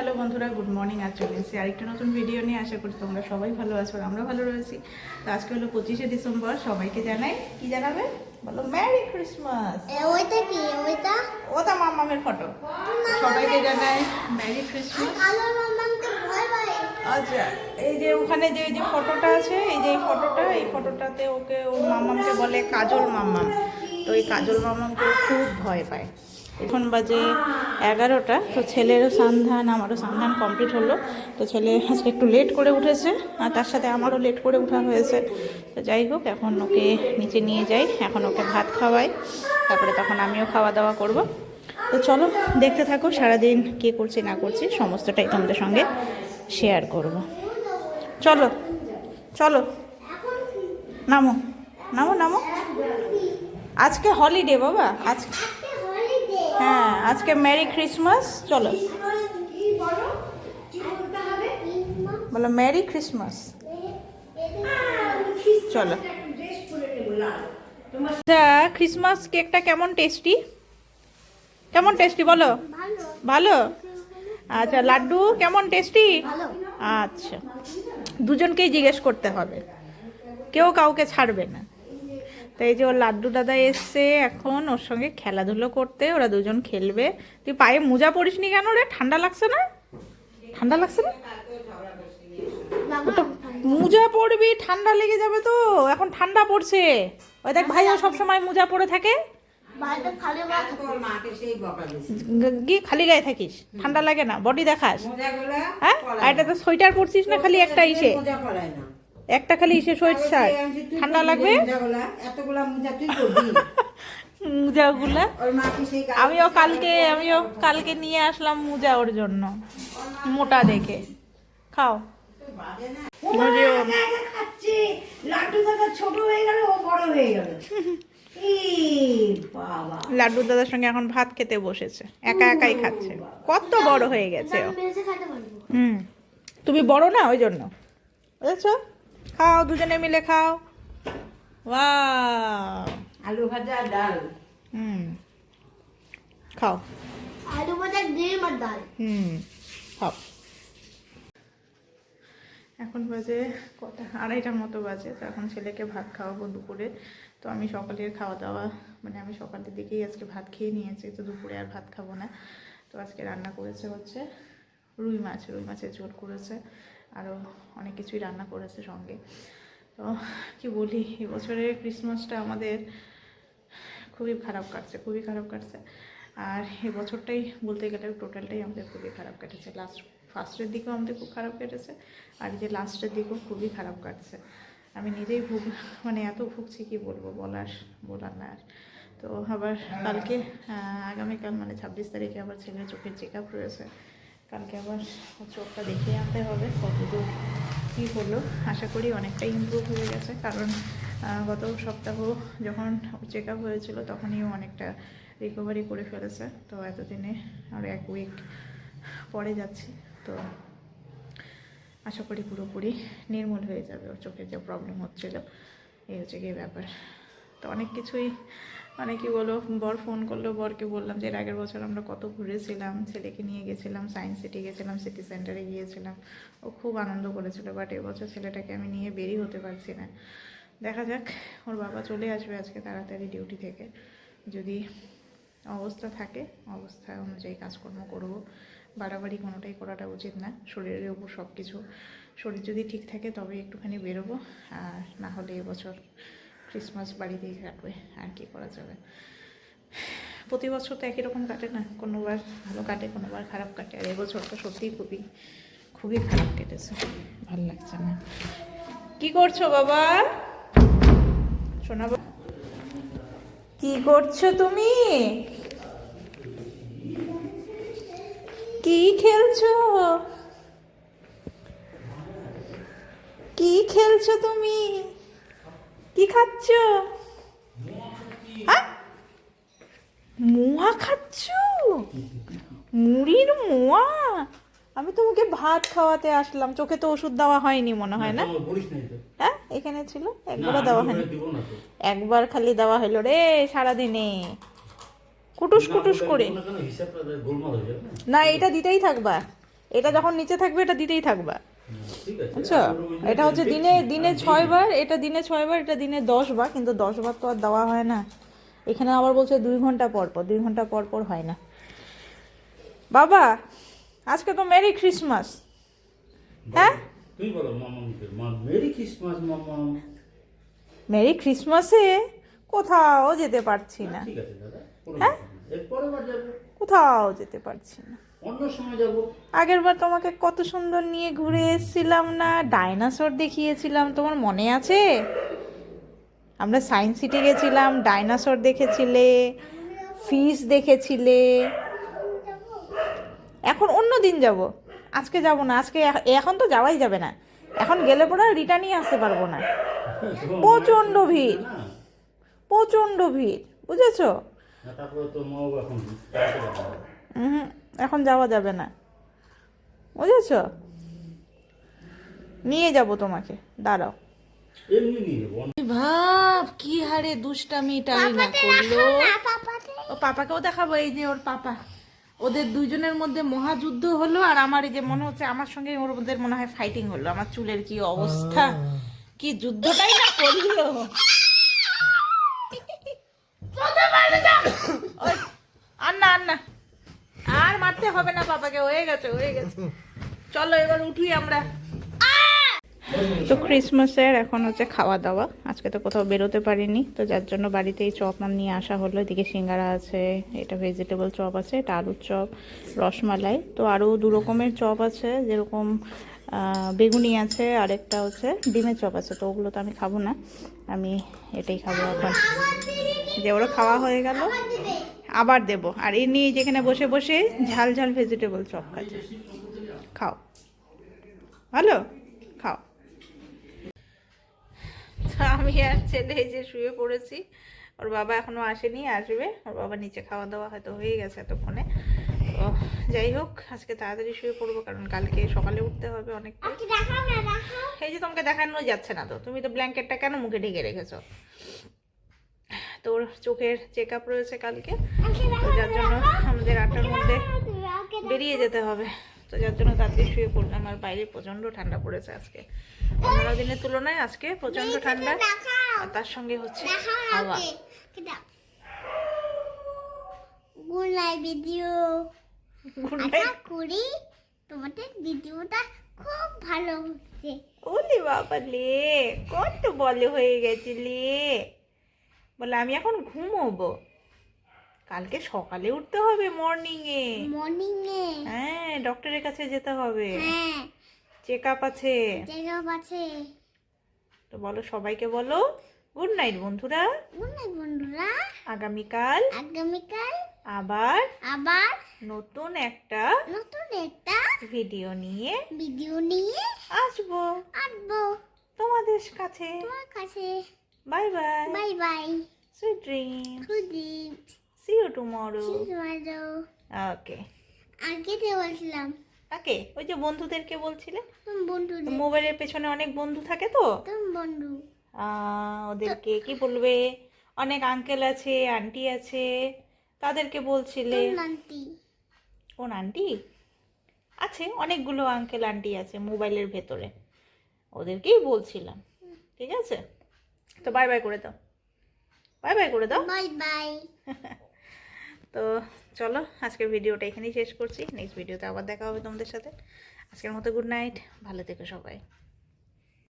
Hello বন্ধুরা good morning আজ চলে এসেছি আরেকটা নতুন ভিডিও নিয়ে। আশা করি তোমরা সবাই ভালো আছো আর আমরা ভালো রয়েছি। তো আজকে হলো পঁচিশে ডিসেম্বর সবাইকে জানাই কি জানাবে? বলো ম্যারি ক্রিসমাস ওইটা কি? ওইটা? ওটা মামামের ফটো সবাইকে জানাই ম্যারি ক্রিসমাস আচ্ছা এই যে ওখানে যে এই যে ফটোটা আছে এই যে এই ফটোটা এই ফটোটাতে ওকে ও মামামকে বলে কাজল মামাম তো এই কাজল মামামকে খুব ভয় পায়। এখন বাজে এগারোটা, তো ছেলেরও সন্ধান, আমারও সন্ধান কমপ্লিট হলো। তো ছেলে আজকে একটু লেট করে উঠেছে, আর তার সাথে আমারও লেট করে উঠা হয়েছে। তো যাই হোক, এখন ওকে নিচে নিয়ে যাই, এখন ওকে ভাত খাওয়াই, তারপরে তখন আমিও খাওয়া দাওয়া করব। তো চলো, দেখতে থাকো, সারাদিন কে করছি, না করছি, সমস্তটাই তোমাদের সঙ্গে শেয়ার করব। চলো চলো। নামো নামো নামো। আজকে হলিডে বাবা আজ হলিডে হ্যাঁ আজকে মেরি ক্রিসমাস চলো। বলো মেরি ক্রিসমাস চলো। আচ্ছা ক্রিসমাস কেকটা কেমন টেস্টি কেমন টেস্টি বলো? ভালো? ভালো আচ্ছা লাড্ডু কেমন টেস্টি আচ্ছা দুজনকেই জিজ্ঞেস করতে হবে। কেউ কাউকে ছাড়বে না। তো এই যে ওর লাড্ডু দাদা এসছে এখন ওর সঙ্গে খেলাধুলো করতে ওরা দুজন খেলবে। তুই পায়ে মোজা পরিসনি কেন রে? ঠান্ডা লাগছে না? ঠান্ডা লাগছে না? মোজা পরবি ঠান্ডা লেগে যাবে তো। এখন ঠান্ডা পড়ছে। ওই দেখ ভাইও সবসময় মোজা পরে থাকে। গিয়ে খালি গায়ে থাকিস। ঠান্ডা লাগে না। বডি দেখাস। হ্যাঁ? আর এটা তো সোয়েটার পরছিস না খালি একটা ইসে। না। একটা খালি ইসে সোয়েট শার্ট ঠান্ডা লাগবে? মোজাগুলা আমিও কালকে আমিও কালকে নিয়ে আসলাম মোজা ওর জন্য মোটা দেখে। খাও। লাড্ডু দাদা ছোট হয়ে গেল ও বড় হয়ে গেল। ই বাবা। লাড্ডু দাদার সঙ্গে এখন ভাত খেতে বসেছে একা একাই খাচ্ছে। কত বড় হয়ে গেছে হুম। তুমি বড় না ওই জন্য? বুঝেছ? খাও দুজনে মিলে খাও। ওয়াও আলু ভাজা ডাল। হুম। খাও। আলু ভাজা ডিম আর ডাল। হুম খাও। এখন বাজে কটা আড়াইটার মতো বাজে। তো এখন ছেলেকে ভাত খাওয়াবো দুপুরে। তো আমি সকালের খাওয়া দাওয়া মানে আমি সকালের দিকেই আজকে ভাত খেয়ে নিয়েছি। তো দুপুরে আর ভাত খাব না। তো আজকে রান্না করেছে হচ্ছে রুই মাছ। রুই মাছের ঝোল করেছে। আরও অনেক কিছুই রান্না করেছে সঙ্গে। তো কি বলি, এবছরের ক্রিসমাসটা আমাদের খুবই খারাপ কাটছে, খুবই খারাপ কাটছে। আর এবছরটাই বলতে গেলে টোটালটাই আমাদের খুবই খারাপ কেটেছে। লাস্ট ফার্স্টের দিকেও আমাদের খুব খারাপ কেটেছে, আর যে লাস্টের দিকেও খুবই খারাপ কাটছে। আমি নিজেই ভুগ মানে এত ভুগছি কি বলব, বলার বলার না আর। তো আবার কালকে আগামীকাল মানে ছাব্বিশ তারিখে আবার ছেলের চোখের চেক আপ রয়েছে। কালকে আবার চোখটা দেখিয়ে আনতে হবে কতদূর কী হলো। আশা করি অনেকটাই ইমপ্রুভ হয়ে গেছে, কারণ গত সপ্তাহ যখন চেক আপ হয়েছিল তখনই অনেকটা রিকভারি করে ফেলেছে। তো এতদিনে আর এক উইক পরে যাচ্ছি। তো আশা করি পুরোপুরি নির্মূল হয়ে যাবে ওর চোখের যে প্রবলেম হচ্ছিল, এই হচ্ছে গিয়ে ব্যাপার। তো অনেক কিছুই মানে কি বলব, বর ফোন করল বরকে বললাম যে, এর আগের বছর আমরা কত ঘুরেছিলাম, ছেলেকে নিয়ে গেছিলাম সায়েন্স সিটি গেছিলাম সিটি সেন্টারে গিয়েছিলাম। ও খুব আনন্দ করেছিল বাট এবছর ছেলেটাকে আমি নিয়ে বেরিয়ে হতে পারছি না। দেখা যাক, ওর বাবা চলে আসবে আজকে তাড়াতাড়ি ডিউটি থেকে। যদি অবস্থা থাকে, অবস্থা অনুযায়ী কাজকর্ম করব। বাড়াবাড়ি কোনোটাই করাটা উচিত না, শরীরের উপর সব কিছু শরীর যদি ঠিক থাকে তবে একটুখানি বেরোবো, আর না হলে এবছর ক্রিসমাস বাড়িতেই কাটবে আর কি করা যাবে? প্রতি বছর তো একই রকম কাটে না, কোনোবার ভালো কাটে, কোনোবার খারাপ কাটে, আর এবছরটা সত্যিই খুবই খুবই খারাপ কেটেছে, ভালো লাগছে না। কি করছ বাবা? শোনা কি করছ তুমি? কি খেলছো? কি খেলছো তুমি? কি খাচ্ছ? হ্যাঁ? মোয়া খাচ্ছ? মুড়ির মোয়া? আমি তোমাকে ভাত খাওয়াতে আসলাম। চোখে তো ওষুধ দেওয়া হয়নি মনে হয় না? হ্যাঁ? এখানে ছিল? একবারও দেওয়া হয়নি। একবার খালি দেওয়া হলো রে সারাদিনে। কুটুস কুটুস করে। না এটা দিতেই থাকবা। এটা যখন নিচে থাকবে এটা দিতেই থাকবা। যে এটা হচ্ছে দিনে দিনে ছয় বার এটা দিনে ছয় বার এটা দিনে দশ বার কিন্তু দশ বার তো আর দেওয়া হয় না। এখানে আবার বলছে দুই ঘণ্টা পর পর দুই ঘণ্টা পর পর হয় না। বাবা আজকে তো মেরি ক্রিসমাস হ্যাঁ? তুই বলো মেরি ক্রিসমাস মামা। মেরি ক্রিসমাসে কোথাও যেতে পারছি না। ঠিক আছে দাদা হ্যাঁ? কোথাও যেতে পারছি না। অন্য সময় যাব। আগের বার তোমাকে কত সুন্দর নিয়ে ঘুরে এসেছিলাম না? ডাইনোসর দেখিয়েছিলাম তোমার মনে আছে? আমরা সায়েন্স সিটি গেছিলাম ডাইনোসর দেখেছিলে ফিশ দেখেছিলে। এখন অন্য দিন যাব। আজকে যাব না আজকে এখন তো যাওয়াই যাবে না। এখন গেলে পরে রিটার্নই আসতে পারব না। প্রচণ্ড ভিড়। প্রচণ্ড ভিড় বুঝেছ। হুম। এখন যাওয়া যাবে না। বুঝেছ? নিয়ে যাব তোমাকে। দাঁড়াও। এমনি নিয়ে যাব। ভাব কি হারে দুষ্টামিটাই না করল ও পাপাকেও দেখাবো এই যে ওর পাপা। ওদের দুইজনের মধ্যে মহাযুদ্ধ হলো আর আমার এই যে মনে হচ্ছে আমার সঙ্গে ওর ওদের মনে হয় ফাইটিং হলো। আমার চুলের কি অবস্থা কি যুদ্ধটাই না করল ওই, আর না আর না আর মারতে হবে না পাপাকে হয়ে গেছে হয়ে গেছে। চলো এবার উঠি আমরা। তো ক্রিসমাসের এখন হচ্ছে খাওয়া দাওয়া। আজকে তো কোথাও বেরোতে পারিনি, তো যার জন্য বাড়িতেই চপ নাম নিয়ে আসা হলো। এদিকে সিঙ্গারা আছে, এটা ভেজিটেবল চপ আছে, এটা আলুর চপ, রসমালাই। তো আরও দু রকমের চপ আছে, যেরকম বেগুনি আছে, আরেকটা হচ্ছে ডিমের চপ আছে, তো ওগুলো তো আমি খাব না। আমি এটাই খাব এখন। যে ওরা খাওয়া হয়ে গেল। আবার দেব। আর এ নিয়ে যেখানে বসে বসে ঝাল ঝাল ভেজিটেবল চপ খাচ্ছে। খাও। ভালো? খাও। আমি আর ছেলে এই যে শুয়ে পড়েছি ওর বাবা এখনও আসেনি আসবে। ওর বাবা নিচে খাওয়া দাওয়া হয়তো হয়ে গেছে এতক্ষণে। তো যাই হোক আজকে তাড়াতাড়ি শুয়ে পড়ব কারণ কালকে সকালে উঠতে হবে দেখাও এই যে তোমাকে দেখানো যাচ্ছে না তো তুমি তো ব্ল্যাঙ্কেটটা কেন মুখে ঢেকে রেখেছো? তোর চোখের চেক আপ রয়েছে কালকে। তো যার জন্য আমাদের আটটার মধ্যে বেরিয়ে যেতে হবে। তো যার জন্য তাড়াতাড়ি শুয়ে পড়লাম আর বাইরে প্রচণ্ড ঠান্ডা পড়েছে আজকে। অন্যান্য দিনের তুলনায় আজকে প্রচণ্ড ঠান্ডা। আর তার সঙ্গে হচ্ছে হাওয়া। Good night video. করি তোমাদের ভিডিওটা খুব ভালো হচ্ছে। ওলে বাবা লে কত বলে হয়ে গেছিলি বলে আমি এখন ঘুমোবো। কালকে সকালে উঠতে হবে মর্নিং এ মর্নিং এ হ্যাঁ ডক্টরের কাছে যেতে হবে। হ্যাঁ। চেক আপ আছে। জায়গা আছে। তো বলো সবাইকে বলো গুড নাইট বন্ধুরা। গুড নাইট বন্ধুরা। আগামীকাল। আগামীকাল। আবার আবার নতুন একটা নতুন একটা ভিডিও নিয়ে ভিডিও নিয়ে আসব। আসব। তোমাদের কাছে। তোমার কাছে। Bye bye bye bye sweet dream Sudip see you tomorrow সুদমারো okay আগে তো বলছিলাম। ওকে ওই যে বন্ধুদেরকে বলছিলে? বন্ধু মোবাইলের পেছনে অনেক বন্ধু থাকে তো? বন্ধু। ওদেরকে কি বলবে? অনেক আঙ্কেল আছে আন্টি আছে। তাদেরকে বলছিলে। নান্তি কোন আন্টি আছে অনেকগুলো আঙ্কেল আন্টি আছে মোবাইলের ভেতরে। ওদেরকেই বলছিলাম। ঠিক আছে? তো বাই বাই করে দাও। বাই বাই করে দাও। বাই বাই তো চলো আজকের ভিডিওটা এখানেই শেষ করছি। নেক্সট ভিডিওতে আবার দেখা হবে তোমাদের সাথে। আজকের মতো গুড নাইট ভালো থেকো সবাই।